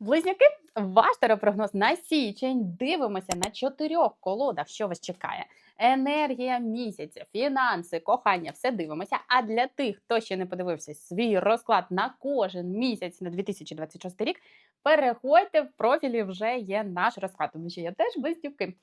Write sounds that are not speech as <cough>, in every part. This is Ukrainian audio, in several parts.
Близнюки, ваш теропрогноз на січень. Дивимося на чотирьох колодах, що вас чекає. Енергія місяця, фінанси, кохання, все дивимося. А для тих, хто ще не подивився свій розклад на кожен місяць на 2026 рік, переходьте в профілі, вже є наш розклад, тому що я теж близнюки.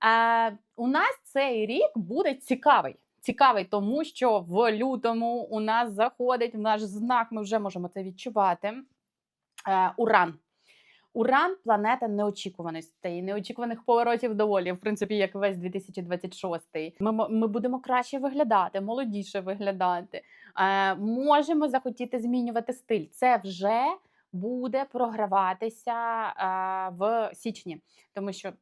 А, у нас цей рік буде цікавий. Цікавий, тому що в лютому у нас заходить в наш знак, ми вже можемо це відчувати. Е, Уран. Уран планета неочікуваностей, неочікуваних поворотів доволі, в принципі, як весь 2026. Ми, ми будемо краще виглядати, молодіше виглядати. Е, можемо захотіти змінювати стиль. Це вже буде програватися е, в січні, тому що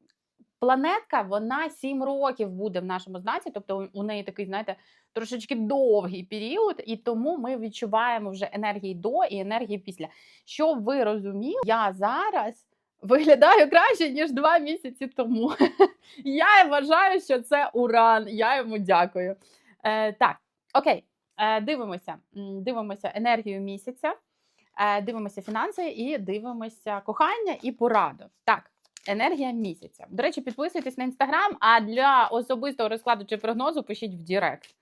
планетка вона 7 років буде в нашому знаці, тобто у- у неї такий, знаєте, трошечки довгий період, і тому ми відчуваємо вже енергії до і енергії після. Щоб ви розуміли, я зараз виглядаю краще, ніж два місяці тому. <laughs> Я вважаю, що це уран. Я йому дякую. Е, так, окей, е, дивимося. Дивимося енергію місяця, е, дивимося фінанси і дивимося кохання і пораду. Так. Енергія місяця. До речі, підписуйтесь на інстаграм, а для особистого розкладу чи прогнозу пишіть в Дірект.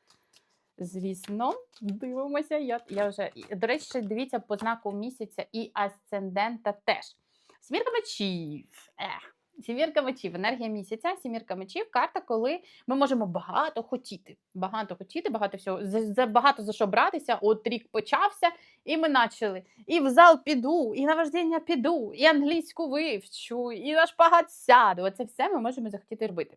Звісно, дивимося. Я, я вже до речі, дивіться по знаку місяця і асцендента теж. Смірка мечів. Ех. Сімірка мечів, енергія місяця, сімірка мечів, карта, коли ми можемо багато хотіти. Багато хотіти, багато всього, за, багато за що братися. От рік почався, і ми почали. І в зал піду, і на вождіння піду, і англійську вивчу, і на шпагат сяду. Оце все ми можемо захотіти робити.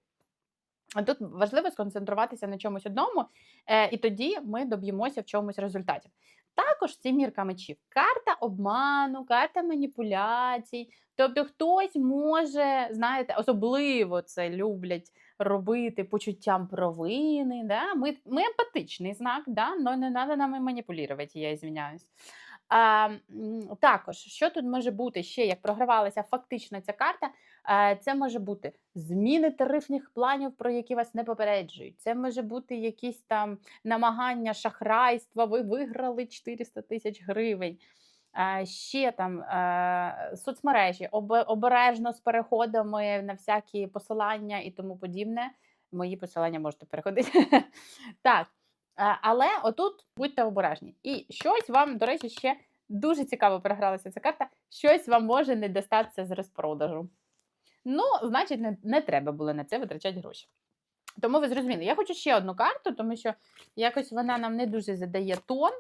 Тут важливо сконцентруватися на чомусь одному, е, і тоді ми доб'ємося в чомусь результатів. Також сімірка мечів, карта обману, карта маніпуляцій. Тобто хтось може, знаєте, особливо це люблять робити почуттям провини. Да? Ми, ми емпатичний знак, да? але не треба нами маніпулювати, я звиняюсь. А, також, що тут може бути ще, як програвалася фактично ця карта, це може бути зміни тарифних планів, про які вас не попереджують. Це може бути якісь там намагання шахрайства, ви виграли 400 тисяч гривень. Е, Ще там е, соцмережі обережно з переходами на всякі посилання і тому подібне. Мої посилання можете переходити. <laughs> Так. Е, Але отут будьте обережні. І щось вам, до речі, ще дуже цікаво перегралася ця карта. Щось вам може не достатися з розпродажу. Ну, значить, не, не треба було на це витрачати гроші. Тому ви зрозуміли, я хочу ще одну карту, тому що якось вона нам не дуже задає тон.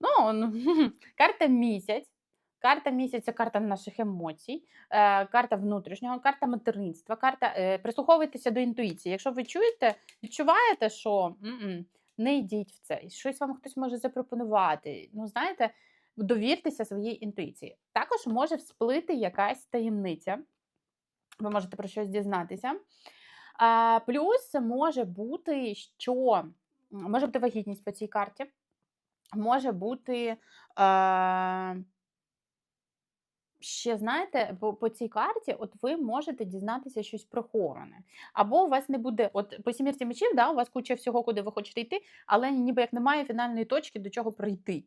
Ну, ну <laughs> карта місяць. Карта місяця, карта наших емоцій, е, карта внутрішнього, карта материнства, карта. Е, прислуховуйтеся до інтуїції. Якщо ви чуєте, відчуваєте, що м-м, не йдіть в це, щось вам хтось може запропонувати. Ну, знаєте, довіртеся своїй інтуїції. Також може всплити якась таємниця. Ви можете про щось дізнатися. А, плюс може бути, що може бути вагітність по цій карті, може бути. Е, Ще знаєте, по, по цій карті, от ви можете дізнатися щось приховане. Або у вас не буде, от по сімірці мечів, да, у вас куча всього, куди ви хочете йти, але ніби як немає фінальної точки, до чого прийти.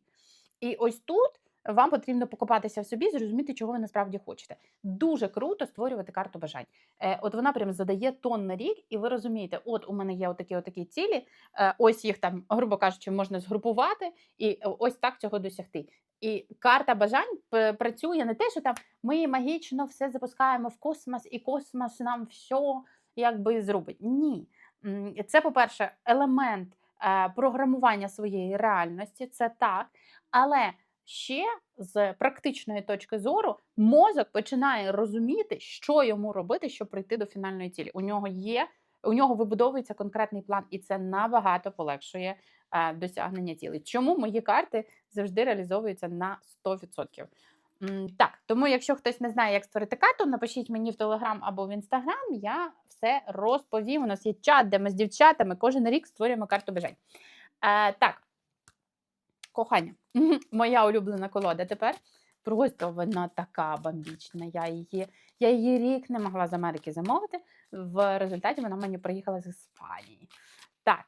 І ось тут вам потрібно покопатися в собі, зрозуміти, чого ви насправді хочете. Дуже круто створювати карту бажань. Е, от вона прям задає тон на рік, і ви розумієте, от у мене є отакі отакі цілі, е, ось їх там, грубо кажучи, можна згрупувати, і е, ось так цього досягти. І карта бажань працює не те, що там ми магічно все запускаємо в космос, і космос нам все якби зробить. Ні. Це, по-перше, елемент програмування своєї реальності, це так. Але ще з практичної точки зору мозок починає розуміти, що йому робити, щоб прийти до фінальної цілі. У нього є, у нього вибудовується конкретний план, і це набагато полегшує е, досягнення цілей. Чому мої карти завжди реалізовуються на 100%? Так, тому якщо хтось не знає, як створити карту, напишіть мені в Телеграм або в Інстаграм, я все розповім. У нас є чат, де ми з дівчатами кожен рік створюємо карту бажань. Е, так, кохання. Моя улюблена колода тепер. Просто вона така бомбічна. Я її, я її рік не могла з Америки замовити. В результаті вона мені приїхала з Іспанії. Так,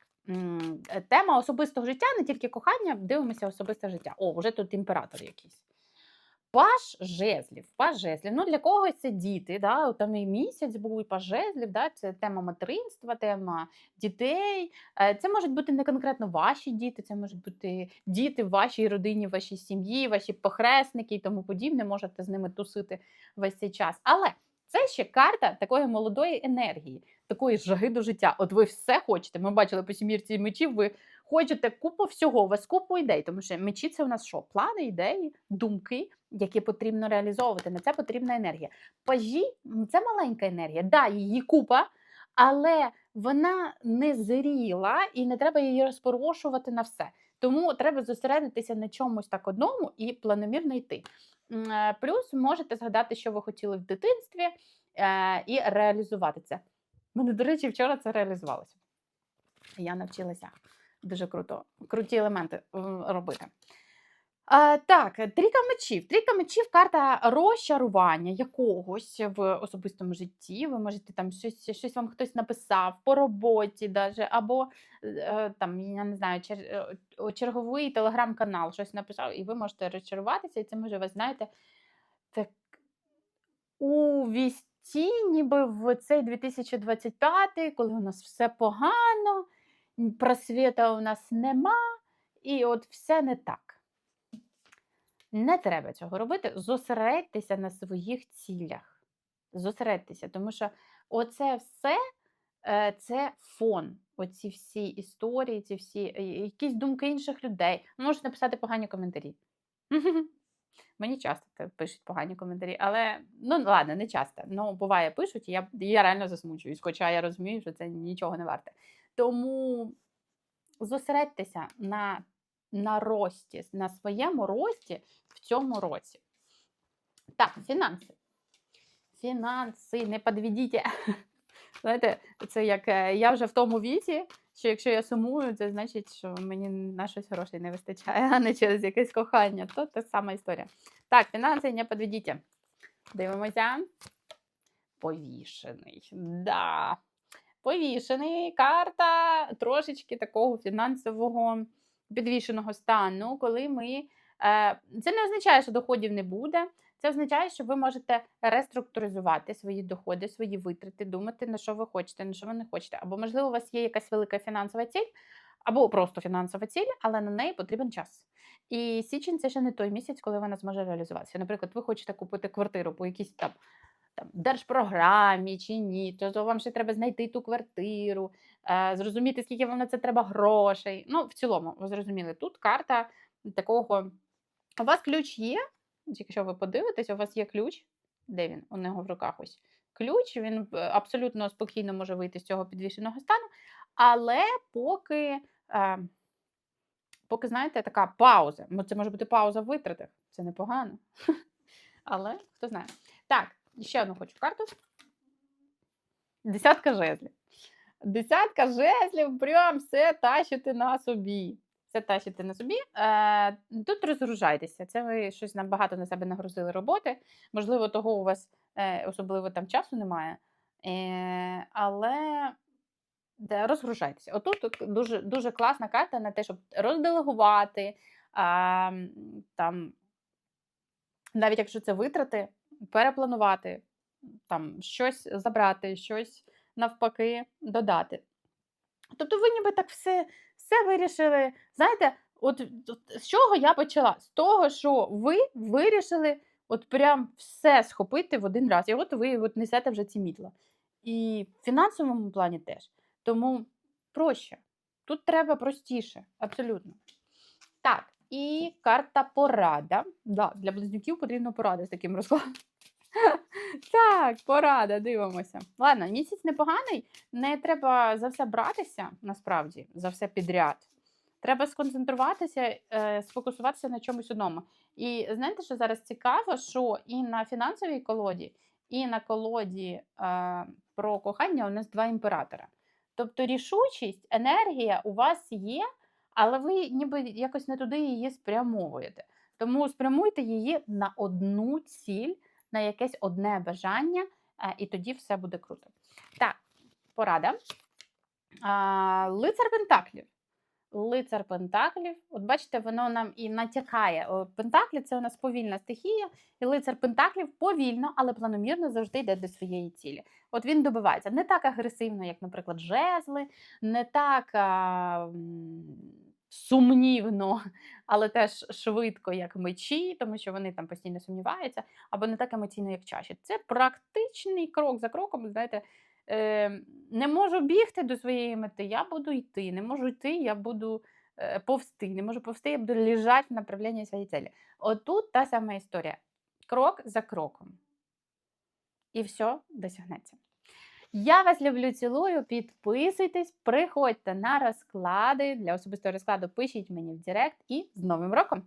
е, тема особистого життя, не тільки кохання, дивимося особисте життя. О, вже тут імператор якийсь. Паш жезлів, паш жезлів. Ну, для когось це діти, да? там і місяць був, і паш жезлів, да? це тема материнства, тема дітей. Е, Це можуть бути не конкретно ваші діти, це можуть бути діти в вашій родині, вашій сім'ї, ваші похресники і тому подібне. Можете з ними тусити весь цей час. Але це ще карта такої молодої енергії, такої жаги до життя. От ви все хочете. Ми бачили по сімірці мечів, ви хочете купу всього, у вас купу ідей, тому що мечі це у нас що? Плани, ідеї, думки, які потрібно реалізовувати. На це потрібна енергія. Пажі це маленька енергія. Да, її купа, але вона не зріла і не треба її розпорошувати на все. Тому треба зосередитися на чомусь так одному і планомірно йти. Е, Плюс можете згадати, що ви хотіли в дитинстві, е, і реалізувати це. Мене, до речі, вчора це реалізувалося. Я навчилася дуже круто, круті елементи робити. А, так, трійка мечів. Трійка мечів карта розчарування якогось в особистому житті. Ви можете там щось, щось вам хтось написав по роботі, даже, або е, там, я не знаю, чер, е, черговий телеграм-канал щось написав, і ви можете розчаруватися, і це може вас, знаєте, так увісті, ніби в цей 2025, коли у нас все погано, просвіта у нас нема, і от все не так. Не треба цього робити. Зосередьтеся на своїх цілях. Зосередьтеся, тому що оце все е, це фон. Оці всі історії, ці всі е, якісь думки інших людей. Можуть написати погані коментарі. <laughs> Мені часто пишуть погані коментарі, але ну ладно, не часто. Ну, буває, пишуть, і я, я реально засмучуюсь, хоча я розумію, що це нічого не варте. Тому зосередьтеся на, на рості, на своєму рості в цьому році. Так, фінанси. Фінанси, не підведіть. <laughs> Знаєте, це як е, я вже в тому віці, що якщо я сумую, це значить, що мені на щось грошей не вистачає, <laughs> а не через якесь кохання. То та сама історія. Так, фінанси не підведіть. Дивимося. Повішений. Да. Повішений. Карта трошечки такого фінансового підвішеного стану, коли ми. Е, Це не означає, що доходів не буде. Це означає, що ви можете реструктуризувати свої доходи, свої витрати, думати, на що ви хочете, на що ви не хочете. Або, можливо, у вас є якась велика фінансова ціль, або просто фінансова ціль, але на неї потрібен час. І січень це ще не той місяць, коли вона зможе реалізуватися. Наприклад, ви хочете купити квартиру по якійсь там, там держпрограмі чи ні, то, вам ще треба знайти ту квартиру, зрозуміти, скільки вам на це треба грошей. Ну, в цілому, ви зрозуміли, тут карта такого. У вас ключ є, якщо ви подивитесь, у вас є ключ. Де він? У нього в руках ось ключ. Він е, абсолютно спокійно може вийти з цього підвішеного стану. Але поки, е, поки знаєте, така пауза. Це може бути пауза в витратах. Це непогано. <laughs> Але хто знає. Так, ще одну хочу карту. Десятка жезлів. Десятка жезлів, прям все тащити на собі. Все тащити на собі. Е, тут розгружайтеся. Це ви щось набагато на себе нагрузили роботи. Можливо, того у вас е, особливо там часу немає. Е, але де, розгружайтеся. Отут тут дуже, дуже класна карта на те, щоб розделегувати. М, там, навіть якщо це витрати, перепланувати, там, щось забрати, щось навпаки додати. Тобто ви ніби так все, все вирішили. Знаєте, от, от з чого я почала? З того, що ви вирішили от прям все схопити в один раз. І от ви от несете вже ці мітла. І в фінансовому плані теж. Тому проще. Тут треба простіше, абсолютно. Так, і карта порада. Да, для близнюків потрібна порада з таким розкладом. Так, порада, дивимося. Ладно, місяць непоганий, не треба за все братися, насправді, за все підряд. Треба сконцентруватися, е, сфокусуватися на чомусь одному. І знаєте, що зараз цікаво, що і на фінансовій колоді, і на колоді е, про кохання у нас два імператора. Тобто рішучість, енергія у вас є, але ви ніби якось не туди її спрямовуєте. Тому спрямуйте її на одну ціль, на якесь одне бажання, е, і тоді все буде круто. Так, порада. Лицар Пентаклів. лицар Пентаклів. От бачите, воно нам і натякає. Пентаклі це у нас повільна стихія, і лицар Пентаклів повільно, але планомірно завжди йде до своєї цілі. От він добивається не так агресивно, як, наприклад, жезли, не так а, сумнівно, але теж швидко, як мечі, тому що вони там постійно сумніваються, або не так емоційно, як чаші. Це практичний крок за кроком, знаєте. Е, не можу бігти до своєї мети, я буду йти. Не можу йти, я буду е, повсти. Не можу повсти, я буду лежати в направленні своєї цілі. Отут та сама історія. Крок за кроком. І все досягнеться. Я вас люблю, цілую. Підписуйтесь, приходьте на розклади. Для особистого розкладу пишіть мені в Директ і з Новим роком!